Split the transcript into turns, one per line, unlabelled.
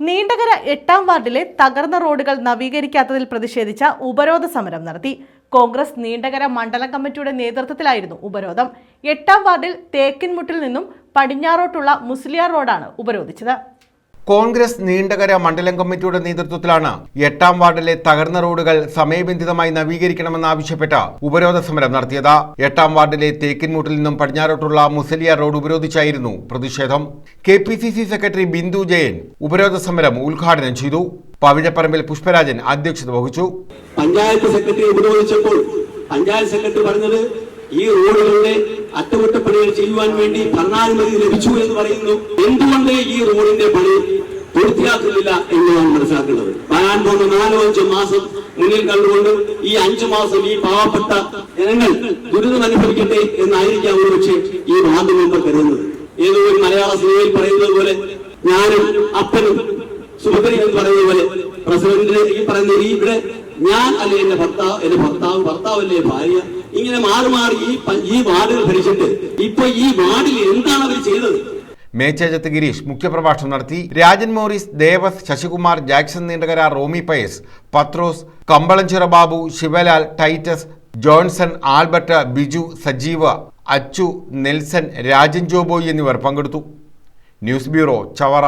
നീണ്ടകര എട്ടാം വാർഡിലെ തകർന്ന റോഡുകൾ നവീകരിക്കാത്തതിൽ പ്രതിഷേധിച്ച ഉപരോധ സമരം നടത്തി. കോൺഗ്രസ് നീണ്ടകര മണ്ഡലം കമ്മിറ്റിയുടെ നേതൃത്വത്തിലായിരുന്നു ഉപരോധം. എട്ടാം വാർഡിൽ തേക്കിൻമുട്ടിൽ നിന്നും പടിഞ്ഞാറോട്ടുള്ള മുസ്ലിയാർ റോഡാണ് ഉപരോധിച്ചത്.
കോൺഗ്രസ് നീണ്ടകര മണ്ഡലം കമ്മിറ്റിയുടെ നേതൃത്വത്തിലാണ് എട്ടാം വാർഡിലെ തകർന്ന റോഡുകൾ സമയബന്ധിതമായി നവീകരിക്കണമെന്ന് ആവശ്യപ്പെട്ട് ഉപരോധ സമരം നടത്തിയത്. എട്ടാം വാർഡിലെ തേക്കിൻമൂട്ടിൽ നിന്നും പടിഞ്ഞാറോട്ടുള്ള മുസലിയ റോഡ് ഉപരോധിച്ചായിരുന്നു പ്രതിഷേധം. കെ സെക്രട്ടറി ബിന്ദു ജയൻ ഉപരോധ സമരം ഉദ്ഘാടനം ചെയ്തു. പവിഴപ്പറമ്പിൽ പുഷ്പരാജൻ അധ്യക്ഷത വഹിച്ചു.
പഞ്ചായത്ത് സെക്രട്ടറി ഉപരോധിച്ചപ്പോൾ പഞ്ചായത്ത് സെക്രട്ടറി പറഞ്ഞത് ഈ റോഡുകളുടെ അറ്റകുറ്റപ്പണികൾ ചെയ്യുവാൻ വേണ്ടി ഭരണാനുമതി ലഭിച്ചു എന്ന് പറയുന്നു. എന്തുകൊണ്ട് ഈ റോഡിന്റെ പണി പൂർത്തിയാക്കുന്നില്ല എന്നാണ് മനസ്സിലാക്കുന്നത് വരാൻ പോകുന്ന നാലോ അഞ്ചോ മാസം മുന്നിൽ കണ്ടുകൊണ്ട് ഈ അഞ്ചു മാസം ഈ പാവപ്പെട്ട ജനങ്ങൾ ദുരിതം അനുഭവിക്കട്ടെ എന്നായിരിക്കാം ഒരു പക്ഷേ ഈ മാധ്യമങ്ങൾ കരുതുന്നത്. ഏതോ ഒരു മലയാള സിനിമയിൽ പറയുന്നത് പോലെ ഞാനും അപ്പനും സുഭദ്രയും പറയുന്നത് പറയുന്ന പോലെ പ്രസിഡന്റിന് ഈ പറയുന്ന ഇവിടെ ഞാൻ അല്ലെ എന്റെ ഭർത്താവ് എന്റെ ഭർത്താവ് ഭർത്താവല്ലേ ഭാര്യ? ഇങ്ങനെ മാറി മാറി ഈ ഈ വാർഡുകൾ ഭരിച്ചിട്ട് ഇപ്പൊ ഈ വാർഡിൽ എന്താണ് അവർ ചെയ്തത്?
മേച്ചേജത്ത് ഗിരീഷ് മുഖ്യപ്രഭാഷണം നടത്തി Rajan Morris Devas Sasikumar Jackson Neendakara Romy Pius Pathrose Kambalanchira Babu Sivalal Titus Johnson Albert Biju Sajeeva Achu Nelson Rajan Joboy എന്നിവർ പങ്കെടുത്തു. News bureau Chavara.